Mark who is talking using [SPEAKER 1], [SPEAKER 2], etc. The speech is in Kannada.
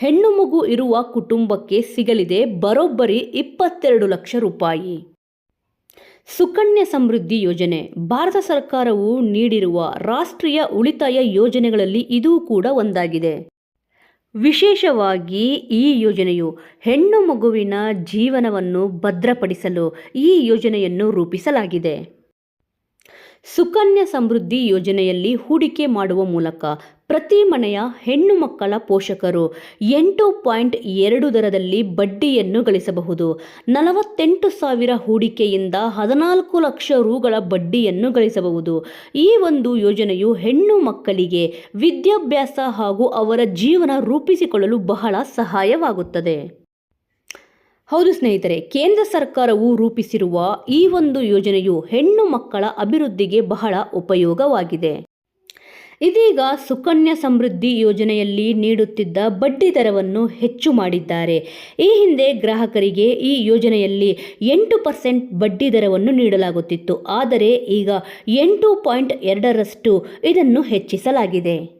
[SPEAKER 1] ಹೆಣ್ಣು ಮಗು ಇರುವ ಕುಟುಂಬಕ್ಕೆ ಸಿಗಲಿದೆ ಬರೋಬ್ಬರಿ ಇಪ್ಪತ್ತೆರಡು ಲಕ್ಷ ರೂಪಾಯಿ. ಸುಕನ್ಯಾ ಸಮೃದ್ಧಿ ಯೋಜನೆ. ಭಾರತ ಸರ್ಕಾರವು ನೀಡಿರುವ ರಾಷ್ಟ್ರೀಯ ಉಳಿತಾಯ ಯೋಜನೆಗಳಲ್ಲಿ ಇದೂ ಕೂಡ ಒಂದಾಗಿದೆ. ವಿಶೇಷವಾಗಿ ಈ ಯೋಜನೆಯು ಹೆಣ್ಣು ಮಗುವಿನ ಜೀವನವನ್ನು ಭದ್ರಪಡಿಸಲು ಈ ಯೋಜನೆಯನ್ನು ರೂಪಿಸಲಾಗಿದೆ. ಸುಕನ್ಯಾ ಸಮೃದ್ಧಿ ಯೋಜನೆಯಲ್ಲಿ ಹೂಡಿಕೆ ಮಾಡುವ ಮೂಲಕ ಪ್ರತಿ ಮನೆಯ ಹೆಣ್ಣು ಮಕ್ಕಳ ಪೋಷಕರು ಎಂಟು ಪಾಯಿಂಟ್ ಎರಡು ದರದಲ್ಲಿ ಬಡ್ಡಿಯನ್ನು ಗಳಿಸಬಹುದು. ನಲವತ್ತೆಂಟು ಸಾವಿರ ಹೂಡಿಕೆಯಿಂದ ಹದಿನಾಲ್ಕು ಲಕ್ಷ ರುಗಳ ಬಡ್ಡಿಯನ್ನು ಗಳಿಸಬಹುದು. ಈ ಒಂದು ಯೋಜನೆಯು ಹೆಣ್ಣು ಮಕ್ಕಳಿಗೆ ವಿದ್ಯಾಭ್ಯಾಸ ಹಾಗೂ ಅವರ ಜೀವನ ರೂಪಿಸಿಕೊಳ್ಳಲು ಬಹಳ ಸಹಾಯವಾಗುತ್ತದೆ. ಹೌದು ಸ್ನೇಹಿತರೆ, ಕೇಂದ್ರ ಸರ್ಕಾರವು ರೂಪಿಸಿರುವ ಈ ಒಂದು ಯೋಜನೆಯು ಹೆಣ್ಣು ಮಕ್ಕಳ ಅಭಿವೃದ್ಧಿಗೆ ಬಹಳ ಉಪಯೋಗವಾಗಿದೆ. ಇದೀಗ ಸುಕನ್ಯಾ ಸಮೃದ್ಧಿ ಯೋಜನೆಯಲ್ಲಿ ನೀಡುತ್ತಿದ್ದ ಬಡ್ಡಿ ದರವನ್ನು ಹೆಚ್ಚು ಮಾಡಿದ್ದಾರೆ. ಈ ಹಿಂದೆ ಗ್ರಾಹಕರಿಗೆ ಈ ಯೋಜನೆಯಲ್ಲಿ ಎಂಟು ಪರ್ಸೆಂಟ್ ಬಡ್ಡಿ ದರವನ್ನು ನೀಡಲಾಗುತ್ತಿತ್ತು. ಆದರೆ ಈಗ ಎಂಟು ಪಾಯಿಂಟ್ ಎರಡರಷ್ಟು ಇದನ್ನು ಹೆಚ್ಚಿಸಲಾಗಿದೆ.